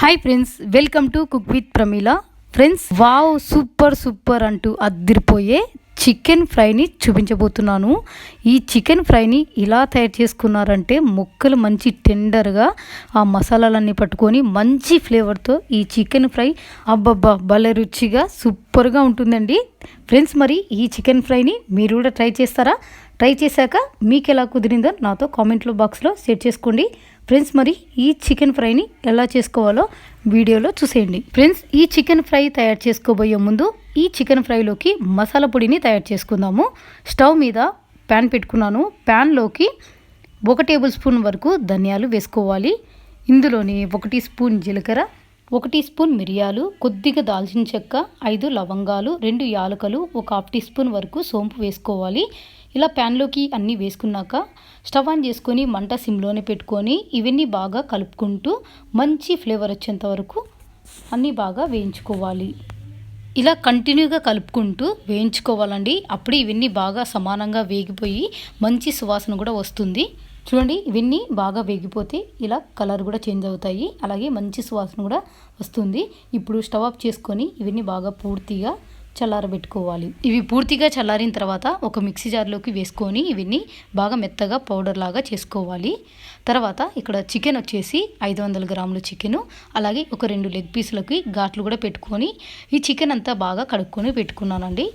Hi friends welcome to cook with Pramila friends wow super super అంటూ అద్దిరిపోయే chicken ఫ్రైని చూపించబోతున్నాను. ఈ చికెన్ ఫ్రైని ఇలా తయారు చేసుకున్నారంటే ముక్కలు మంచి టెండర్గా ఆ మసాలాలన్నీ పట్టుకొని మంచి ఫ్లేవర్తో ఈ చికెన్ ఫ్రై అబ్బబ్బా భలే రుచిగా సూపర్గా ఉంటుందండి. ఫ్రెండ్స్ మరి ఈ చికెన్ ఫ్రైని మీరు కూడా ట్రై చేస్తారా? ట్రై చేశాక మీకు ఎలా కుదిరిందో నాతో కామెంట్లో బాక్స్లో షేర్ చేసుకోండి. ఫ్రెండ్స్ మరి ఈ చికెన్ ఫ్రైని ఎలా చేసుకోవాలో వీడియోలో చూసేయండి. ఫ్రెండ్స్ ఈ చికెన్ ఫ్రై తయారు చేసుకోబోయే ముందు ఈ చికెన్ ఫ్రైలోకి మసాలా పొడిని తయారు చేసుకుందాము. స్టవ్ మీద ప్యాన్ పెట్టుకున్నాను. ప్యాన్లోకి ఒక టేబుల్ స్పూన్ వరకు ధనియాలు వేసుకోవాలి. ఇందులోని ఒకటి స్పూన్ జీలకర్ర ఒకటి స్పూన్ మిరియాలు కొద్దిగా దాల్చిన చెక్క ఐదు లవంగాలు రెండు యాలకలు ఒక హాఫ్ టీ స్పూన్ వరకు సోంపు వేసుకోవాలి. ఇలా ప్యాన్లోకి అన్నీ వేసుకున్నాక స్టవ్ ఆన్ చేసుకొని మంట సిమ్లోనే పెట్టుకొని ఇవన్నీ బాగా కలుపుకుంటూ మంచి ఫ్లేవర్ వచ్చేంత వరకు అన్నీ బాగా వేయించుకోవాలి. ఇలా కంటిన్యూగా కలుపుకుంటూ వేయించుకోవాలండి. అప్పుడే ఇవన్నీ బాగా సమానంగా వేగిపోయి మంచి సువాసన కూడా వస్తుంది. చూడండి ఇవన్నీ బాగా వేగిపోతే ఇలా కలర్ కూడా చేంజ్ అవుతాయి. అలాగే మంచి సువాసన కూడా వస్తుంది. ఇప్పుడు స్టవ్ ఆఫ్ చేసుకొని ఇవన్నీ బాగా పూర్తిగా చల్లారబెట్టుకోవాలి. ఇవి పూర్తిగా చల్లారిన తర్వాత ఒక మిక్సీ జార్లోకి వేసుకొని ఇవన్నీ బాగా మెత్తగా పౌడర్ లాగా చేసుకోవాలి. తర్వాత ఇక్కడ చికెన్ వచ్చేసి ఐదు వందల గ్రాముల చికెన్ అలాగే ఒక రెండు లెగ్ పీసులకి ఘాట్లు కూడా పెట్టుకొని ఈ చికెన్ అంతా బాగా కడుక్కొని పెట్టుకున్నానండి.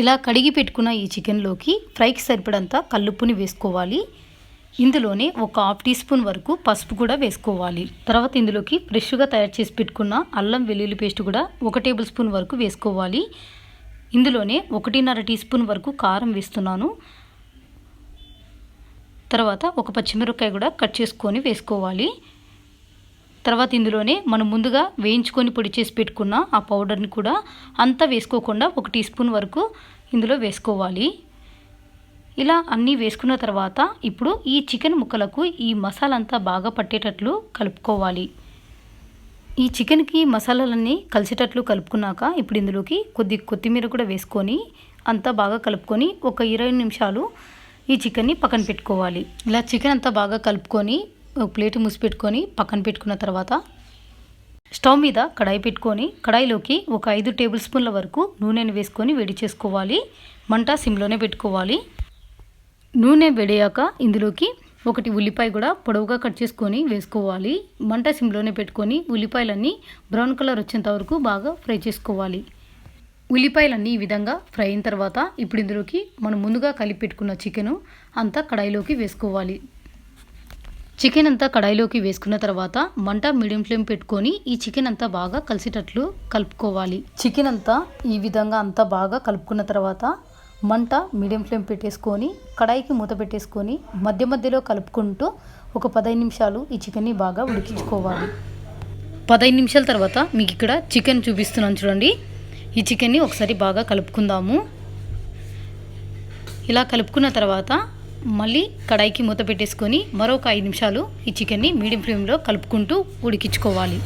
ఇలా కడిగి పెట్టుకున్న ఈ చికెన్లోకి ఫ్రైకి సరిపడంత కల్లుప్పుని వేసుకోవాలి. ఇందులోనే ఒక హాఫ్ టీ స్పూన్ వరకు పసుపు కూడా వేసుకోవాలి. తర్వాత ఇందులోకి ఫ్రెష్గా తయారు చేసి పెట్టుకున్న అల్లం వెల్లుల్లి పేస్ట్ కూడా ఒక టేబుల్ స్పూన్ వరకు వేసుకోవాలి. ఇందులోనే ఒకటిన్నర టీ స్పూన్ వరకు కారం వేస్తున్నాను. తర్వాత ఒక పచ్చిమిరపకాయ కూడా కట్ చేసుకొని వేసుకోవాలి. తర్వాత ఇందులోనే మనం ముందుగా వేయించుకొని పొడి చేసి పెట్టుకున్న ఆ పౌడర్ని కూడా అంతా వేసుకోకుండా ఒక టీ స్పూన్ వరకు ఇందులో వేసుకోవాలి. ఇలా అన్నీ వేసుకున్న తర్వాత ఇప్పుడు ఈ చికెన్ ముక్కలకు ఈ మసాలా అంతా బాగా పట్టేటట్లు కలుపుకోవాలి. ఈ చికెన్కి మసాలాలన్నీ కలిసేటట్లు కలుపుకున్నాక ఇప్పుడు ఇందులోకి కొద్ది కొత్తిమీర కూడా వేసుకొని అంతా బాగా కలుపుకొని ఒక ఇరవై నిమిషాలు ఈ చికెన్ని పక్కన పెట్టుకోవాలి. ఇలా చికెన్ అంతా బాగా కలుపుకొని ఒక ప్లేట్ మూసిపెట్టుకొని పక్కన పెట్టుకున్న తర్వాత స్టవ్ మీద కడాయి పెట్టుకొని కడాయిలోకి ఒక ఐదు టేబుల్ స్పూన్ల వరకు నూనెను వేసుకొని వేడి చేసుకోవాలి. మంట సిమ్లోనే పెట్టుకోవాలి. నూనె వేడయ్యాక ఇందులోకి ఒకటి ఉల్లిపాయ కూడా పొడవుగా కట్ చేసుకొని వేసుకోవాలి. మంట సిమ్లోనే పెట్టుకొని ఉల్లిపాయలన్నీ బ్రౌన్ కలర్ వచ్చేంత వరకు బాగా ఫ్రై చేసుకోవాలి. ఉల్లిపాయలన్నీ ఈ విధంగా ఫ్రై అయిన తర్వాత ఇప్పుడు ఇందులోకి మనం ముందుగా కలిపి పెట్టుకున్న చికెను అంతా కడాయిలోకి వేసుకోవాలి. చికెన్ అంతా కడాయిలోకి వేసుకున్న తర్వాత మంట మీడియం ఫ్లేమ్ పెట్టుకొని ఈ చికెన్ అంతా బాగా కలిసేటట్లు కలుపుకోవాలి. చికెన్ అంతా ఈ విధంగా అంతా బాగా కలుపుకున్న తర్వాత మంట మీడియం ఫ్లేమ్ పెట్టేసుకొని కడాయికి మూత పెట్టేసుకొని మధ్య మధ్యలో కలుపుకుంటూ ఒక పదహైదు నిమిషాలు ఈ చికెన్ని బాగా ఉడికించుకోవాలి. పదహైదు నిమిషాల తర్వాత మీకు ఇక్కడ చికెన్ చూపిస్తున్నాను చూడండి. ఈ చికెన్ని ఒకసారి బాగా కలుపుకుందాము. ఇలా కలుపుకున్న తర్వాత మళ్ళీ కడాయికి మూత పెట్టేసుకొని మరొక ఐదు నిమిషాలు ఈ చికెన్ని మీడియం ఫ్లేమ్లో కలుపుకుంటూ ఉడికించుకోవాలి.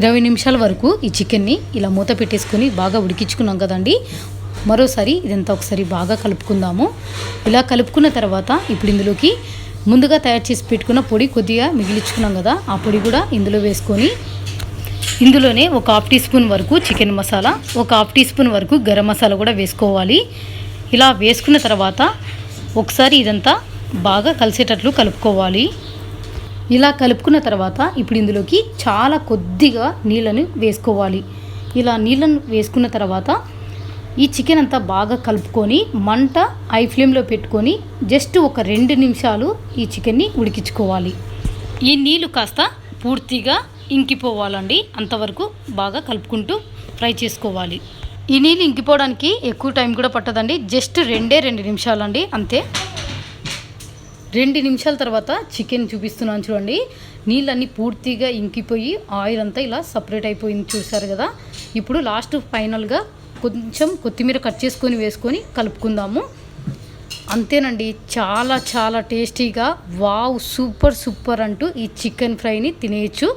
ఇరవై నిమిషాల వరకు ఈ చికెన్ని ఇలా మూత పెట్టేసుకొని బాగా ఉడికించుకున్నాం కదండి. మరోసారి ఇదంతా ఒకసారి బాగా కలుపుకుందాము. ఇలా కలుపుకున్న తర్వాత ఇప్పుడు ఇందులోకి ముందుగా తయారు చేసి పెట్టుకున్న పొడి కొద్దిగా మిగిలించుకున్నాం కదా ఆ పొడి కూడా ఇందులో వేసుకొని ఇందులోనే ఒక హాఫ్ టీ స్పూన్ వరకు చికెన్ మసాలా ఒక హాఫ్ టీ స్పూన్ వరకు గరం మసాలా కూడా వేసుకోవాలి. ఇలా వేసుకున్న తర్వాత ఒకసారి ఇదంతా బాగా కలిసేటట్లు కలుపుకోవాలి. ఇలా కలుపుకున్న తర్వాత ఇప్పుడు ఇందులోకి చాలా కొద్దిగా నీళ్ళని వేసుకోవాలి. ఇలా నీళ్ళను వేసుకున్న తర్వాత ఈ చికెన్ అంతా బాగా కలుపుకొని మంట హై ఫ్లేమ్లో పెట్టుకొని జస్ట్ ఒక రెండు నిమిషాలు ఈ చికెన్ని ఉడికించుకోవాలి. ఈ నీళ్ళు కాస్త పూర్తిగా ఇంకిపోవాలండి. అంతవరకు బాగా కలుపుకుంటూ ఫ్రై చేసుకోవాలి. ఈ నీళ్ళు ఇంకిపోవడానికి ఎక్కువ టైం కూడా పట్టదండి. జస్ట్ రెండే రెండు నిమిషాలండి. అంతే. రెండు నిమిషాల తర్వాత చికెన్ చూపిస్తున్నాను చూడండి. నీళ్ళన్నీ పూర్తిగా ఇంకిపోయి ఆయిల్ అంతా ఇలా సపరేట్ అయిపోయింది చూసారు కదా. ఇప్పుడు లాస్ట్ ఫైనల్గా కొంచెం కొత్తిమీర కట్ చేసుకొని వేసుకొని కలుపుకుందాము. అంతేనండి చాలా చాలా టేస్టీగా వావ్ సూపర్ సూపర్ అంటూ ఈ చికెన్ ఫ్రైని తినేయచ్చు.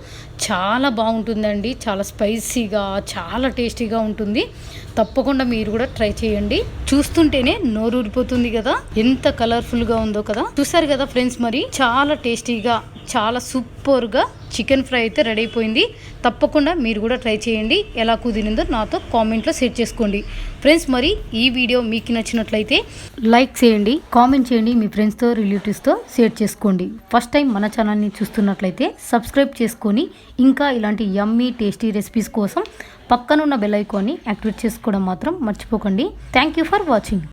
చాలా బాగుంటుందండి చాలా స్పైసీగా చాలా టేస్టీగా ఉంటుంది. తప్పకుండా మీరు కూడా ట్రై చేయండి. చూస్తుంటేనే నోరు ఊరిపోతుంది కదా ఎంత కలర్ఫుల్గా ఉందో కదా. చూసారు కదా ఫ్రెండ్స్ మరి చాలా టేస్టీగా చాలా సూపర్గా చికెన్ ఫ్రై అయితే రెడీ అయిపోయింది. తప్పకుండా మీరు కూడా ట్రై చేయండి. ఎలా కుదిరిందో నాతో కామెంట్లో షేర్ చేసుకోండి. ఫ్రెండ్స్ మరి ఈ వీడియో మీకు నచ్చినట్లయితే లైక్ చేయండి కామెంట్ చేయండి మీ ఫ్రెండ్స్తో రిలేటివ్స్తో షేర్ చేసుకోండి. ఫస్ట్ టైం మన ఛానల్ని చూస్తున్నట్లయితే సబ్స్క్రైబ్ చేసుకొని ఇంకా ఇలాంటి యమ్మీ టేస్టీ రెసిపీస్ కోసం పక్కనున్న బెల్ ఐకాన్ని యాక్టివేట్ చేసుకోవడం మాత్రం మర్చిపోకండి. Thank you for watching.